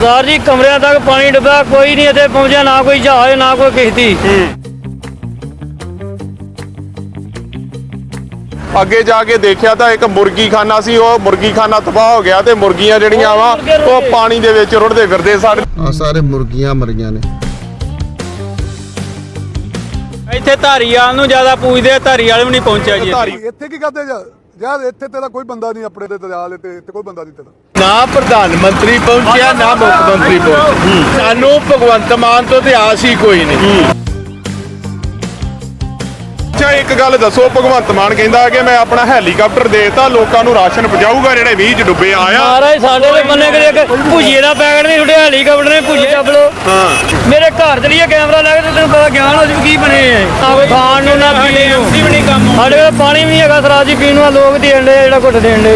ਸਰਦਾਰ ਜੀ ਕਮਰਿਆਂ ਤੱਕ ਪਾਣੀ ਡੁੱਬਿਆ ਕੋਈ ਨਹੀਂ ਇੱਥੇ ਪਹੁੰਚਿਆ ਨਾ ਕੋਈ ਜਹਾਜ਼ ਨਾ ਕੋਈ ਕਿਸ਼ਤੀ। ਅੱਗੇ ਜਾ ਕੇ ਦੇਖਿਆ ਤਾਂ ਇੱਕ ਮੁਰਗੀ ਖਾਨਾ ਸੀ ਉਹ ਮੁਰਗੀ ਖਾਨਾ ਤਬਾਹ ਹੋ ਗਿਆ ਤੇ ਮੁਰਗੀਆਂ ਜਿਹੜੀਆਂ ਵਾ ਉਹ ਪਾਣੀ ਦੇ ਵਿੱਚ ਰੁੜਦੇ ਫਿਰਦੇ ਸਾਡੇ ਆ ਸਾਰੇ ਮੁਰਗੀਆਂ ਮਰੀਆਂ ਨੇ। ਇੱਥੇ ਧਾਰੀਵਾਲ ਨੂੰ ਜ਼ਿਆਦਾ ਪੂਜਦੇ ਆ ਧਾਰੀਵਾਲ ਵੀ ਨਹੀਂ ਪਹੁੰਚਿਆ ਜੀ। ਧਾਰੀ ਇੱਥੇ ਕੀ ਕਰਦੇ ਜਾ? ਯਾਰ ਇੱਥੇ ਤੇਰਾ ਕੋਈ ਬੰਦਾ ਨਹੀਂ ਆਪਣੇ ਤੇ ਦਰਿਆ ਦੇ ਤੇ ਇੱਥੇ ਕੋਈ ਬੰਦਾ ਨਹੀਂ ਤੇਰਾ। ਨਾ ਪ੍ਰਧਾਨ ਮੰਤਰੀ ਪਹੁੰਚਿਆ ਨਾ ਮੁੱਖ ਮੰਤਰੀ ਪਹੁੰਚਿਆ। ਸਾਨੂੰ ਭਗਵੰਤ ਮਾਨ ਤੋਂ ਤੇ ਆਸ ਹੀ ਕੋਈ ਨਹੀਂ। ਅੱਛਾ ਇੱਕ ਗੱਲ ਦੱਸੋ ਭਗਵੰਤ ਮਾਨ ਕਹਿੰਦਾ ਕਿ ਮੈਂ ਆਪਣਾ ਹੈਲੀਕਾਪਟਰ ਦੇਤਾ ਲੋਕਾਂ ਨੂੰ ਰਾਸ਼ਨ ਪਹੁੰਚਾਊਗਾ ਜਿਹੜੇ 20 ਚ ਡੁੱਬੇ ਆਇਆ। ਮਹਾਰਾਜ ਸਾਡੇ ਦੇ ਬੰਨੇ ਇੱਕ ਭੁਜੀਏ ਦਾ ਪੈਕਟ ਨਹੀਂ ਛੁੱਟਿਆ ਹੈਲੀਕਾਪਟਰ ਨੇ ਭੁਜੀਏ ਚੱਬ ਲੋ ਹਾਂ। ਮੇਰੇ ਘਰ ਚਲੀਏ ਕੈਮਰਾ ਲੈ ਕੇ ਤੇ ਤੈਨੂੰ ਪਤਾ ਗਿਆਨ ਹੋ ਜੂ ਕੀ ਬਣੇ ਕੋਈ ਖਾਣ ਨੂੰ ਨਾ ਪੀਣੇ ਨੂੰ। ਵੀ ਨਹੀਂ ਕੰਮ ਸਾਡੇ ਕੋਲ ਪਾਣੀ ਵੀ ਹੈਗਾ ਸਰਾਜ ਜੀ ਪੀਣ ਨੂੰ ਲੋਕ ਦੇਣ ਦੇ ਜਿਹੜਾ ਘੁੱਟ ਦੇਣ ਦੇ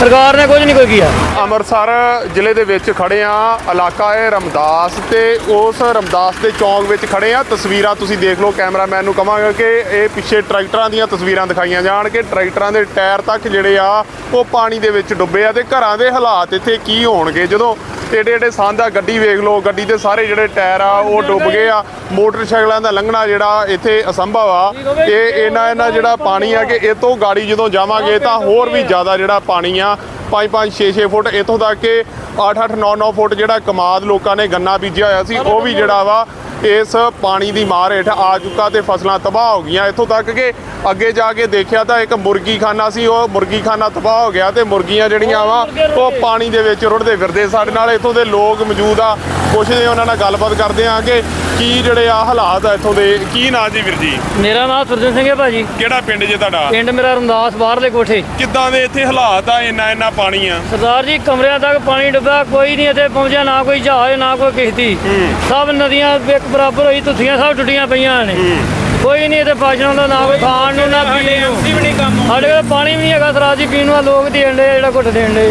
ਸਰਕਾਰ ਨੇ ਕੁਝ ਨਹੀਂ ਕੋਈ ਕੀਤਾ। ਅੰਮ੍ਰਿਤਸਰ ਜ਼ਿਲ੍ਹੇ ਦੇ ਵਿੱਚ ਖੜੇ ਆ ਇਲਾਕਾ ਹੈ ਰਮਦਾਸ ਤੇ ਉਸ ਰਮਦਾਸ ਦੇ ਚੌਂਕ ਵਿੱਚ ਖੜੇ ਆ। ਤਸਵੀਰਾਂ ਤੁਸੀਂ ਦੇਖ ਲਓ ਕੈਮਰਾਮੈਨ ਨੂੰ ਕਵਾਂਗਾ ਕਿ ਇਹ ਪਿੱਛੇ ਟਰੈਕਟਰਾਂ ਦੀਆਂ ਤਸਵੀਰਾਂ ਦਿਖਾਈਆਂ ਜਾਣ ਕਿ ਟਰੈਕਟਰਾਂ ਦੇ ਟਾਇਰ ਤੱਕ ਜਿਹੜੇ ਆ, ਉਹ ਪਾਣੀ ਦੇ ਵਿੱਚ ਡੁੱਬੇ ਆ ਤੇ ਘਰਾਂ ਦੇ ਹਾਲਾਤ ਇੱਥੇ ਕੀ ਹੋਣਗੇ? ਜਦੋਂ ਏਡੇ ਏਡੇ ਸਾਂਦਾ ਗੱਡੀ ਵੇਖ ਲਓ, ਗੱਡੀ ਦੇ ਸਾਰੇ ਜਿਹੜੇ ਟਾਇਰ ਆ, ਉਹ ਡੁੱਬ ਗਏ ਆ। ਮੋਟਰਸਾਈਕਲਾਂ ਦਾ ਲੰਘਣਾ ਜਿਹੜਾ ਇੱਥੇ ਅਸੰਭਵ ਆ ਇਹ ਇਹਨਾਂ ਇਹਨਾਂ ਜਿਹੜਾ ਪਾਣੀ ਆ ਕਿ ਇਹ ਤੋਂ ਗਾੜੀ ਜਦੋਂ ਜਾਵਾਂਗੇ ਤਾਂ ਹੋਰ ਵੀ ਜ਼ਿਆਦਾ ਜਿਹੜਾ ਪਾਣੀ ਆ 5 5 6 6 ਫੁੱਟ ਇੱਥੋਂ ਤੱਕ ਕਿ 8 8 9 9 ਫੁੱਟ ਜਿਹੜਾ ਕਮਾਦ ਲੋਕਾਂ ਨੇ ਗੰਨਾ ਬੀਜਿਆ ਹੋਇਆ ਸੀ, ਉਹ ਵੀ ਜਿਹੜਾ ਵਾ ਇਸ ਪਾਣੀ ਦੀ ਮਾਰ ਹੇਠ ਆ ਚੁੱਕਾ ਤੇ ਫਸਲਾਂ ਤਬਾਹ ਹੋ ਗਈਆਂ। ਇੱਥੋਂ ਤੱਕ ਕਿ ਅੱਗੇ ਜਾ ਕੇ ਦੇਖਿਆ ਤਾਂ ਇੱਕ ਮੁਰਗੀ ਖਾਨਾ ਸੀ ਉਹ ਮੁਰਗੀ ਖਾਨਾ ਤਬਾਹ ਹੋ ਗਿਆ ਤੇ ਮੁਰਗੀਆਂ ਜਿਹੜੀਆਂ ਵਾ ਉਹ ਪਾਣੀ ਦੇ ਵਿੱਚ ਰੁੜਦੇ ਫਿਰਦੇ ਸਾਡੇ ਨਾਲ ਇੱਥੋਂ ਦੇ ਲੋਕ ਮੌਜੂਦ ਆ ਪੁੱਛਦੇ ਉਹਨਾਂ ਨਾਲ ਗੱਲਬਾਤ ਕਰਦੇ ਆ ਕਿ ਕੀ ਜਿਹੜੇ ਆ ਹਾਲਾਤ ਆ ਇੱਥੋਂ ਦੇ। ਕੀ ਨਾਂ ਜੀ ਵੀਰ ਜੀ? ਮੇਰਾ ਨਾਮ ਸੁਰਜਨ ਸਿੰਘ ਹੈ ਭਾਜੀ। ਕਿਹੜਾ ਪਿੰਡ ਜੇ ਤੁਹਾਡਾ? ਪਿੰਡ ਮੇਰਾ ਰਮਦਾਸ ਬਾਹਰਲੇ ਕੋਠੇ। ਕਿੱਦਾਂ ਦੇ ਇੱਥੇ ਹਾਲਾਤ ਆ ਇੰਨਾ ਇੰਨਾ ਪਾਣੀ ਆ? ਸਰਦਾਰ ਜੀ ਕਮਰਿਆਂ ਤੱਕ ਪਾਣੀ ਡੁੱਬਿਆ ਕੋਈ ਨਹੀਂ ਇੱਥੇ ਪਹੁੰਚਿਆ ਨਾ ਕੋਈ ਜਹਾਜ਼ ਨਾ ਕੋਈ ਕਿਸ਼ਤੀ। ਸਭ ਨਦੀਆਂ ਇੱਕ ਬਰਾਬਰ ਹੋਈ ਤੁੱਥੀਆਂ ਸਭ ਟੁੱਟੀਆਂ ਪਈਆਂ ਨੇ। ਕੋਈ ਨਹੀਂ ਇੱਥੇ ਪਾਸ਼ਣ ਦਾ ਨਾ ਕੋਈ ਖਾਣ ਨੂੰ ਨਾ ਪੀਣੇ ਨੂੰ। ਵੀ ਨਹੀਂ ਕੰਮ ਸਾਡੇ ਕੋਲ ਪਾਣੀ ਵੀ ਨਹੀਂ ਹੈਗਾ ਸਰਾਜ ਪੀਣ ਨੂੰ ਲੋਕ ਦੇਣ ਦੇ ਜਿਹੜਾ ਘੁੱਟ ਦੇਣ ਦੇ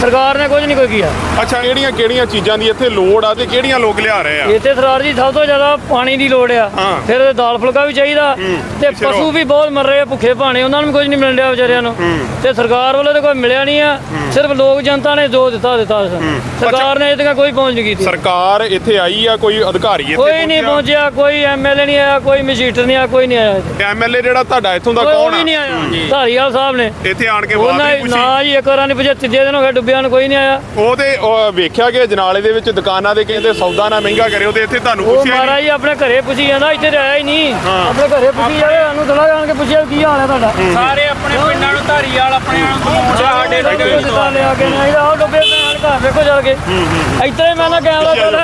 ਸਰਕਾਰ ਨੇ ਕੁਝ ਨਹੀਂ ਕੋਈ ਕੀਤਾ। ਅੱਛਾ ਕਿਹੜੀਆਂ ਕਿਹੜੀਆਂ ਚੀਜ਼ਾਂ ਦੀ ਇੱਥੇ ਲੋੜ ਆ ਤੇ ਕਿਹੜੀਆਂ ਲੋਕ ਲਿਆ ਰਹੇ ਆ? ਇੱਥੇ ਸਰਦਾਰ ਜੀ ਸਭ ਤੋਂ ਜ਼ਿਆਦਾ ਪਾਣੀ ਦੀ ਲੋੜ ਆ। ਹਾਂ। ਫਿਰ ਦਾਲ ਫੁਲਕਾ ਵੀ ਚਾਹੀਦਾ ਤੇ ਪਿੱਛੇ ਪਸ਼ੂ। ਵੀ ਬਹੁਤ ਮਰ ਰਹੇ ਆ ਭੁੱਖੇ ਭਾਣੇ ਉਹਨਾਂ ਨੂੰ ਵੀ ਕੁਝ ਨਹੀਂ ਮਿਲ ਰਿਹਾ ਵਿਚਾਰਿਆਂ ਨੂੰ। ਤੇ ਸਰਕਾਰ ਵੱਲੋਂ ਤਾਂ ਕੋਈ ਮਿਲਿਆ ਨਹੀਂ ਆ ਸਿਰਫ ਲੋਕ ਜਨਤਾ ਨੇ ਜੋ ਦਿੱਤਾ ਦਿੱਤਾ ਸਰਕਾਰ ਨੇ ਇਹਦੇ ਤੱਕ ਕੋਈ ਪਹੁੰਚ ਨਹੀਂ ਕੀਤੀ। ਸਰਕਾਰ ਇੱਥੇ ਆਈ ਆ ਕੋਈ ਅਧਿਕਾਰੀ ਇੱਥੇ ਕੋਈ ਨਹੀਂ ਪਹੁੰਚਿਆ? ਕੋਈ ਐਮਐਲਏ ਨਹੀਂ ਆਇਆ ਕੋਈ ਮਜੀਸਟਰ ਨਹੀਂ ਆਇਆ ਕੋਈ ਨਹੀਂ ਆਇਆ ਇੱਥੇ। ਐਮਐਲਏ ਜਿਹੜਾ ਤੁਹਾਡਾ ਇੱਥੋਂ ਦਾ ਕੋਈ ਕੌਣ ਵੀ ਆ? ਨਹੀਂ ਆਇਆ। ਧਾਰੀਵਾਲ ਸਾਹਿਬ ਨੇ। ਇੱਥੇ ਆਣ ਕੇ ਬਾਤ ਉਹਨਾਂ ਨਹੀਂ ਪੁੱਛੀ? ਨਾ ਜੀ ਇੱਕ ਵਾਰਾਂ ਨਹੀਂ ਪੁੱਛਿਆ ਤੀਜੇ ਦਿਨ ਹੋ ਗਿਆ ਨੂੰ ਕੋਈ ਨਹੀਂ ਆਇਆ। ਉਹ ਤੇ ਉਹ ਵੇਖਿਆ ਕਿ ਜਨਾਲੇ ਦੇ ਵਿੱਚ ਦੁਕਾਨਾਂ ਦੇ ਕਹਿੰਦੇ ਸੌਦਾ ਨਾ ਮਹਿੰਗਾ ਕਰਿਓ ਤੇ ਇੱਥੇ ਤੁਹਾਨੂੰ ਉਹ ਪੁੱਛਿਆ ਮਹਾਰਾਜ ਨਹੀਂ। ਜੀ ਆਪਣੇ ਘਰੇ ਪੁੱਛੀ ਜਾਂਦਾ ਇੱਥੇ ਤੇ ਆਇਆ ਹੀ ਨਹੀਂ। ਹਾਂ। ਆਪਣੇ ਘਰੇ ਪੁੱਛੀ ਜਾਵੇ ਸਾਨੂੰ ਥੋੜਾ ਜਾਣ ਕੇ ਪੁੱਛਿਆ ਕੀ ਹਾਲ ਹੈ ਤੁਹਾਡਾ। ਸਾਰੇ ਆਪਣੇ ਪਿੰਡਾਂ ਨੂੰ ਧਾਰੀਵਾਲ ਆਪਣੇ ਨੂੰ ਘਮਾਉਂਦੇ ਆ, ਸਾਡੇ ਸਾਡੇ ਜਿੱਦਾਂ ਲਿਆ ਕੇ ਨਹੀਂ ਆਹ ਡੁੱਬੇ ਪੈਣ ਘਰ ਵੇਖੋ ਚੱਲ ਕੇ। ਇੱਥੇ ਮੈਂ ਨਾ ਕੈਮਰਾ ਚੱਲ।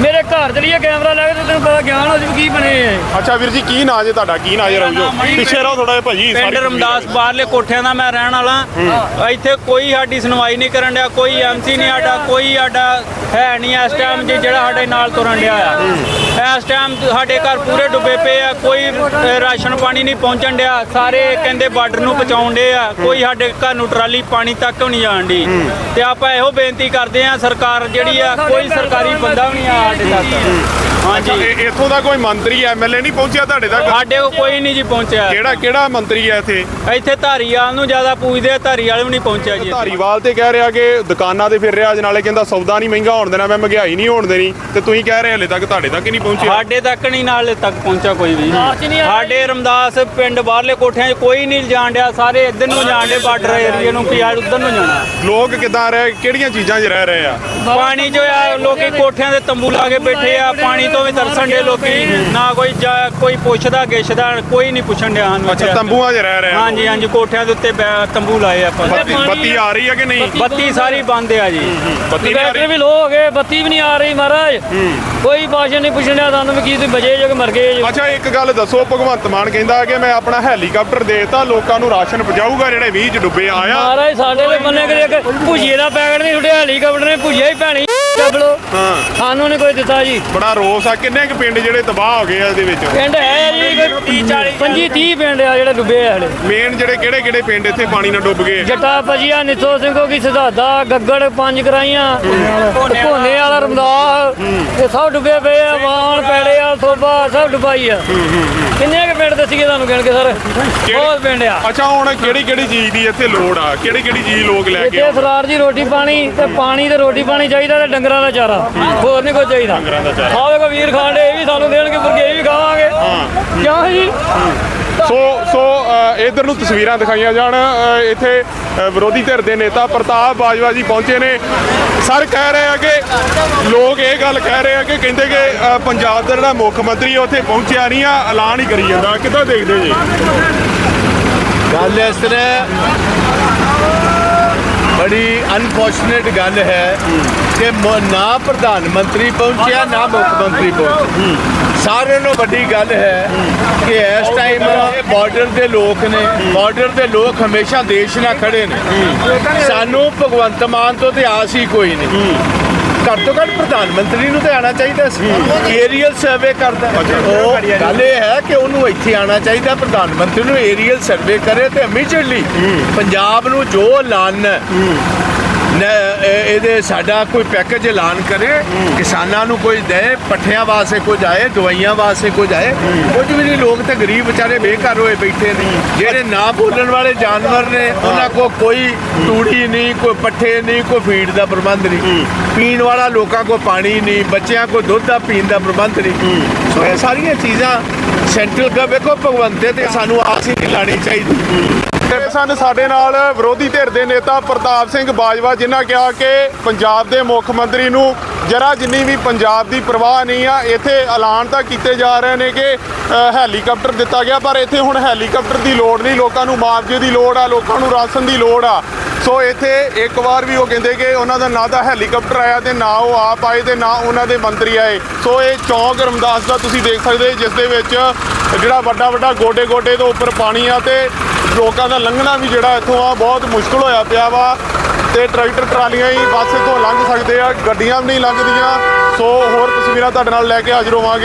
ਮੇਰੇ ਘਰ ਚਲੀਏ ਕੈਮਰਾ ਲੈ ਕੇ ਤੇ ਤੈਨੂੰ ਪਤਾ ਗਿਆਨ ਹੋ ਜੂ ਕੀ ਬਣੇ ਐ ਅੱਛਾ ਵੀਰ ਜੀ ਕੀ ਨਾਂ ਜੇ ਤੁਹਾਡਾ? ਕੀ ਨਾਂ ਜੇ ਰਹੋ ਜੋ ਪਿੱਛੇ ਰਹੋ ਥੋੜਾ ਜਿਹਾ ਭਾਜੀ ਪਿੰਡ ਰਮਦਾਸ ਬਾਹਰਲੇ ਕੋਠਿਆਂ ਦਾ ਮੈਂ ਰਹਿਣ ਵਾਲਾ। ਇੱਥੇ ਕੋਈ ਸਾਡੀ ਸੁਣਵਾਈ ਨਹੀਂ ਕਰਨ ਡਿਆ ਕੋਈ ਐਮਸੀ ਨਹੀਂ ਸਾਡਾ ਕੋਈ ਸਾਡਾ ਹੈ ਨਹੀਂ ਇਸ ਟਾਈਮ ਜੀ ਜਿਹੜਾ ਸਾਡੇ ਨਾਲ ਤੁਰਨ ਡਿਆ ਆ। ਇਸ ਟਾਈਮ ਸਾਡੇ ਘਰ ਪੂਰੇ ਡੁੱਬੇ ਪਏ ਆ ਕੋਈ ਰਾਸ਼ਨ ਪਾਣੀ ਨਹੀਂ ਪਹੁੰਚਣ ਡਿਆ ਸਾਰੇ ਕਹਿੰਦੇ ਬਾਰਡਰ ਨੂੰ ਪਹੁੰਚਾਉਣ ਡੇ ਆ ਕੋਈ ਸਾਡੇ ਘਰ ਨੂੰ ਟਰਾਲੀ ਪਾਣੀ ਤੱਕ ਨਹੀਂ ਜਾਣ ਦੀ ਤੇ ਆਪਾਂ ਇਹੋ ਬੇਨਤੀ ਕਰਦੇ ਆ ਸਰਕਾਰ ਜਿਹੜੀ ਆ ਕੋਈ ਸਰਕਾਰੀ ਬੰਦਾ ਵੀ ਆ ਸਾਡੇ ਤੱਕ ਹਾਂਜੀ। ਇਹ- ਇੱਥੋਂ ਦਾ ਕੋਈ ਮੰਤਰੀ ਐਮਐਲਏ ਨਹੀਂ ਪਹੁੰਚਿਆ ਤੁਹਾਡੇ ਤੱਕ? ਸਾਡੇ ਕੋਲ ਕੋਈ ਨਹੀਂ ਜੀ ਪਹੁੰਚਿਆ। ਕਿਹੜਾ ਕਿਹੜਾ ਮੰਤਰੀ ਹੈ ਇੱਥੇ? ਇੱਥੇ ਧਾਰੀਵਾਲ ਨੂੰ ਜ਼ਿਆਦਾ ਪੂਜਦੇ ਆ ਧਾਰੀਵਾਲ ਵੀ ਨਹੀਂ ਪਹੁੰਚਿਆ ਜੀ ਇੱਥੇ। ਧਾਰੀਵਾਲ ਤੇ ਕਹਿ ਰਿਹਾ ਕਿ ਦੁਕਾਨਾਂ ਤੇ ਫਿਰ ਰਿਹਾ ਅੱਜ ਨਾਲੇ ਕਹਿੰਦਾ ਸੌਦਾ ਨਹੀਂ ਮਹਿੰਗਾ ਹੋਣ ਦੇਣਾ ਮੈਂ ਮਹਿੰਗਾਈ ਨਹੀਂ ਹੋਣ ਦੇਣੀ। ਤੇ ਤੁਸੀਂ ਕਹਿ ਰਹੇ ਹਲੇ ਤੱਕ ਤੁਹਾਡੇ ਤੱਕ ਹੀ ਨਹੀਂ ਪਹੁੰਚਿਆ। ਸਾਡੇ ਤੱਕ ਨਹੀਂ ਨਾਲ ਤੱਕ ਪਹੁੰਚਾ ਕੋਈ ਵੀ। ਸਾਡੇ ਰਮਦਾਸ ਪਿੰਡ ਬਾਹਰਲੇ ਕੋਠਿਆਂ 'ਚ ਕੋਈ ਨਹੀਂ ਜਾਣ ਡਿਆ ਸਾਰੇ ਇੱਧਰ ਨੂੰ ਜਾਣ ਡੇ ਬਾਰਡਰ ਏਰੀਏ ਨੂੰ ਕਿ ਯਾਰ ਉੱਧਰ ਨੂੰ ਜਾਣਾ। ਲੋਕ ਕਿੱਦਾਂ ਰਹਿ ਕਿਹੜੀਆਂ ਚੀਜ਼ਾਂ 'ਚ ਰਹਿ ਰਹੇ ਆ? ਪਾਣੀ ਜੋ ਆ ਲੋਕੀ ਕੋਠਿਆਂ ਦੇ ਤੰਬੂ ਲਾ ਕੇ ਬੈਠੇ ਆ ਪਾਣੀ ਤੋਂ ਵੀ ਤਰਸਣ ਡੇ ਲੋਕੀ। ਨਾ ਕੋਈ ਜਾ- ਕੋਈ ਪੁੱਛਦਾ ਗਿੱਛਦਾ ਕੋਈ ਨਹੀਂ ਪੁੱਛਣ ਡਿਆ ਸਾਨੂੰ ਅੱਛਾ। ਤੰਬੂਆਂ 'ਚ ਰਹਿ ਰਹੇ ਆ। ਹਾਂਜੀ ਹਾਂਜੀ ਕੋਠਿਆਂ ਦੇ ਉੱਤੇ ਬੈ- ਤੰਬੂ ਲਾਏ ਆਪਾਂ। ਬੱਤੀ ਬੱਤੀ ਆ ਰਹੀ ਹੈ ਕਿ ਨਹੀਂ? ਬੱਤੀ ਸਾਰੀ ਬੰਦ ਆ ਜੀ। ਬੱਤੀ ਨਹੀਂ ਆ ਬੈਟਰੀ ਰਹੀ। ਵੀ ਲੋ ਹੋ ਗਏ ਬੱਤੀ ਵੀ ਨਹੀਂ ਆ ਰਹੀ ਮਹਾਰਾਜ। ਕੋਈ ਭਾਸ਼ਣ ਨਹੀਂ ਪੁੱਛਣਿਆ ਤੁਹਾਨੂੰ ਵੀ ਕੀ ਤੁਸੀਂ ਬਜੇ ਜੋ ਕਿ ਮਰ ਗਏ ਜੋ। ਅੱਛਾ ਇੱਕ ਗੱਲ ਦੱਸੋ ਭਗਵੰਤ ਮਾਨ ਕਹਿੰਦਾ ਕਿ ਮੈਂ ਆਪਣਾ ਹੈਲੀਕਾਪਟਰ ਦੇਤਾ ਲੋਕਾਂ ਨੂੰ ਰਾਸ਼ਨ ਪਹੁੰਚਾਊਗਾ ਜਿਹੜੇ 20 ਚ ਡੁੱਬੇ ਆਇਆ। ਮਹਾਰਾਜ ਸਾਡੇ ਦੇ ਬੰਨੇ ਕਦੇ ਇੱਕ ਭੁਜੀਏ ਦਾ ਪੈਕਟ ਨਹੀਂ ਛੁੱਟਿਆ ਹੈਲੀਕਾਪਟਰ ਨੇ ਭੁਜੀਆ ਹੀ ਭੈਣੀ ਚੱਬ ਲੋ ਹਾਂ ਸਾਨੂੰ ਨਹੀਂ ਕੋਈ ਦਿੱਤਾ ਜੀ। ਬੜਾ ਰੋਸ ਆ ਕਿੰਨੇ ਕੁ ਪਿੰਡ ਜਿਹੜੇ ਤਬਾਹ ਹੋ ਗਏ ਆ ਇਹਦੇ ਵਿੱਚ? ਪਿੰਡ ਹੈ ਜੀ 30 40 25 30 ਪਿੰਡ ਆ ਜਿਹੜੇ ਡੁੱਬੇ ਆ ਹਲੇ। ਮੇਨ ਜਿਹੜੇ ਕਿਹੜੇ ਕਿਹੜੇ ਪਿੰਡ ਇੱਥੇ ਪਾਣੀ ਨਾਲ ਡੁੱਬ ਗਏ? ਜੱਟਾ ਪਜੀਆ ਨਿੱਥੋ ਸਿੰਘੋ ਕੀ ਸਿਧਾਦਾ ਗੱਗੜ ਪੰਜ ਕਰਾਈਆਂ। ਭੋਨੇ ਵਾਲਾ ਰਮਦਾਸ ਤੇ ਸਭ ਡੁੱਬੇ ਪਏ ਆ ਵਾਹਣ ਪੈੜੇ ਆ ਸੋਭਾ ਸਭ ਡੁਬਾਈ ਆ। ਕਿੰਨੇ ਕੁ ਦੱਸੀਏ ਤੁਹਾਨੂੰ ਗਿਣ ਕੇ ਸਰ ਬਹੁਤ ਪਿੰਡ ਆ। ਅੱਛਾ ਹੁਣ ਕਿਹੜੀ ਕਿਹੜੀ ਚੀਜ਼ ਦੀ ਇੱਥੇ ਲੋੜ ਆ? ਕਿਹੜੀ ਕਿਹੜੀ ਚੀਜ਼ ਲੋਕ ਲੈ ਕੇ ਇੱਥੇ ਸਰਾਰ ਦੀ ਰੋਟੀ ਪਾਣੀ ਤੇ ਪਾਣੀ ਤੇ ਰੋਟੀ ਪਾਣੀ ਚਾਹੀਦਾ ਤੇ ਡੰਗਰਾਂ ਦਾ ਚਾਰਾ। ਹੋਰ ਨਹੀਂ ਕੋਈ ਚਾਹੀਦਾ। ਡੰਗਰਾਂ ਦਾ ਚਾਰਾ। ਆਹ ਵੇਖੋ ਵੀਰ ਖਾਂਡੇ ਇਹ ਵੀ ਸਾਨੂੰ ਦੇਣਗੇ ਮੁਰਗੇ ਇਹ ਵੀ ਖਾਵਾਂਗੇ। ਕਿਉਂ ਜੀ? ਸੋ ਸੋ ਅ, ਇੱਧਰ ਨੂੰ ਤਸਵੀਰਾਂ ਦਿਖਾਈਆਂ ਜਾਣ ਇੱਥੇ ਵਿਰੋਧੀ ਧਿਰ ਦੇ ਨੇਤਾ ਪ੍ਰਤਾਪ ਬਾਜਵਾ ਜੀ ਪਹੁੰਚੇ ਨੇ। ਸਰ ਕਹਿ ਰਹੇ ਆ ਕਿ ਲੋਕ ਇਹ ਗੱਲ ਕਹਿ ਰਹੇ ਆ ਕਿ ਕਹਿੰਦੇ ਕਿ ਪੰਜਾਬ ਦਾ ਜਿਹੜਾ ਮੁੱਖ ਮੰਤਰੀ ਉੱਥੇ ਪਹੁੰਚਿਆ ਨਹੀਂ ਆ ਐਲਾਨ ਹੀ ਕਰੀ ਜਾਂਦਾ। ਕਿੱਦਾਂ ਦੇਖਦੇ ਜੀ? ਗੱਲ ਇਸ ਤਰ੍ਹਾਂ ਬੜੀ ਅਨਫੋਰਚੂਨੇਟ ਗੱਲ ਹੈ ਕਿ ਨਾ ਪ੍ਰਧਾਨ ਮੰਤਰੀ ਪਹੁੰਚਿਆ, ਨਾ ਮੁੱਖ ਮੰਤਰੀ ਪਹੁੰਚਿਆ। ਸਾਰਿਆਂ ਨੂੰ ਵੱਡੀ ਗੱਲ ਹੈ ਕਿ ਇਸ ਟਾਈਮ ਬਾਰਡਰ ਦੇ ਲੋਕ ਨੇ ਬਾਰਡਰ ਦੇ ਲੋਕ ਹਮੇਸ਼ਾ ਦੇਸ਼ ਨਾਲ ਖੜੇ ਨੇ। ਸਾਨੂੰ ਭਗਵੰਤ ਮਾਨ ਤੋਂ ਤੇ ਆਸ ਹੀ ਕੋਈ ਨਹੀਂ। ਘੱਟ ਤੋਂ ਘੱਟ ਪ੍ਰਧਾਨ ਮੰਤਰੀ ਨੂੰ ਤੇ ਆਣਾ ਚਾਹੀਦਾ ਸੀ। ਏਰੀਅਲ ਸਰਵੇ ਕਰਦਾ। ਉਹ ਗੱਲ ਇਹ ਹੈ ਕਿ ਉਹਨੂੰ ਇੱਥੇ ਆਣਾ ਚਾਹੀਦਾ ਪ੍ਰਧਾਨ ਮੰਤਰੀ ਨੂੰ ਏਰੀਅਲ ਸਰਵੇ ਕਰੇ ਤੇ ਇਮੀਡੀਏਟਲੀ ਪੰਜਾਬ ਨੂੰ ਜੋ ਐਲਾਨ ਇਹਦੇ ਸਾਡਾ ਕੋਈ ਪੈਕੇਜ ਐਲਾਨ ਕਰੇ, ਕਿਸਾਨਾਂ ਨੂੰ ਕੁਝ ਦੇ, ਪੱਠਿਆਂ ਵਾਸਤੇ ਕੁਝ ਆਏ ਦਵਾਈਆਂ ਵਾਸਤੇ ਕੁਝ ਆਏ ਕੁਝ ਵੀ ਨਹੀਂ, ਲੋਕ ਤੇ ਗਰੀਬ ਵਿਚਾਰੇ ਬੇਘਰ ਹੋਏ ਬੈਠੇ ਨੇ। ਜਿਹੜੇ ਨਾ ਬੋਲਣ ਵਾਲੇ ਜਾਨਵਰ ਨੇ, ਉਹਨਾਂ ਕੋ ਕੋਈ ਤੂੜੀ ਨਹੀਂ, ਕੋਈ ਪੱਠੇ ਨਹੀਂ, ਕੋਈ ਫੀਡ ਦਾ ਪ੍ਰਬੰਧ ਨਹੀਂ। ਪੀਣ ਵਾਲਾ ਲੋਕਾਂ ਕੋ ਪਾਣੀ ਨਹੀਂ, ਬੱਚਿਆਂ ਕੋ ਦੁੱਧ ਦਾ, ਪੀਣ ਦਾ ਪ੍ਰਬੰਧ ਨਹੀਂ। ਸੋ ਇਹ ਸਾਰੀਆਂ ਚੀਜ਼ਾਂ ਸੈਂਟਰਲ ਗਵ, ਵੇਖੋ ਭਗਵੰਤੇ ਤੇ ਸਾਨੂੰ ਆਸ ਹੀ ਨਹੀਂ ਲਾਣੀ ਚਾਹੀਦੀ। ਤੇ ਸਨ। ਸਾਡੇ ਨਾਲ ਵਿਰੋਧੀ ਧਿਰ ਦੇ ਨੇਤਾ ਪ੍ਰਤਾਪ ਸਿੰਘ ਬਾਜਵਾ, ਜਿਨ੍ਹਾਂ ਕਿਹਾ ਕਿ ਪੰਜਾਬ ਦੇ ਮੁੱਖ ਮੰਤਰੀ ਨੂੰ ਜਰਾ ਜਿੰਨੀ ਵੀ ਪੰਜਾਬ ਦੀ ਪਰਵਾਹ ਨਹੀਂ ਆ, ਇੱਥੇ ਐਲਾਨ ਤਾਂ ਕੀਤੇ ਜਾ ਰਹੇ ਨੇ ਕਿ ਹੈਲੀਕਾਪਟਰ ਦਿੱਤਾ ਗਿਆ, ਪਰ ਇੱਥੇ ਹੁਣ ਹੈਲੀਕਾਪਟਰ ਦੀ ਲੋੜ ਨਹੀਂ। ਲੋਕਾਂ ਨੂੰ ਮੁਆਵਜ਼ੇ ਦੀ ਲੋੜ ਆ, ਲੋਕਾਂ ਨੂੰ ਰਾਸ਼ਨ ਦੀ ਲੋੜ ਆ। ਸੋ ਇੱਥੇ ਇੱਕ ਵਾਰ ਵੀ ਉਹ ਕਹਿੰਦੇ ਕਿ ਉਹਨਾਂ ਦਾ ਨਾ ਤਾਂ ਹੈਲੀਕਾਪਟਰ ਆਇਆ ਤੇ ਨਾ ਉਹ ਆਪ ਆਏ ਤੇ ਨਾ ਉਹਨਾਂ ਦੇ ਮੰਤਰੀ ਆਏ। ਸੋ ਇਹ ਚੌਂਕ ਰਮਦਾਸ ਦਾ ਤੁਸੀਂ ਦੇਖ ਸਕਦੇ ਜਿਸ ਦੇ ਵਿੱਚ ਜਿਹੜਾ ਵੱਡਾ ਵੱਡਾ ਗੋਡੇ ਗੋਡੇ ਤੋਂ ਉੱਪਰ ਪਾਣੀ ਆ ਤੇ ਲੋਕਾਂ ਦਾ ਲੰਘਣਾ ਵੀ ਜਿਹੜਾ ਇੱਥੋਂ ਆ ਬਹੁਤ ਮੁਸ਼ਕਲ ਹੋਇਆ ਪਿਆ ਵਾ ਤੇ ਟਰੈਕਟਰ ਟਰਾਲੀਆਂ ਹੀ ਬਸ ਇੱਥੋਂ ਲੰਘ ਸਕਦੇ ਆ, ਗੱਡੀਆਂ ਵੀ ਨਹੀਂ ਲੰਘਦੀਆਂ। ਸੋ ਹੋਰ ਤਸਵੀਰਾਂ ਤੁਹਾਡੇ ਨਾਲ ਲੈ ਕੇ ਹਾਜ਼ਰ ਹੋਵਾਂਗੇ।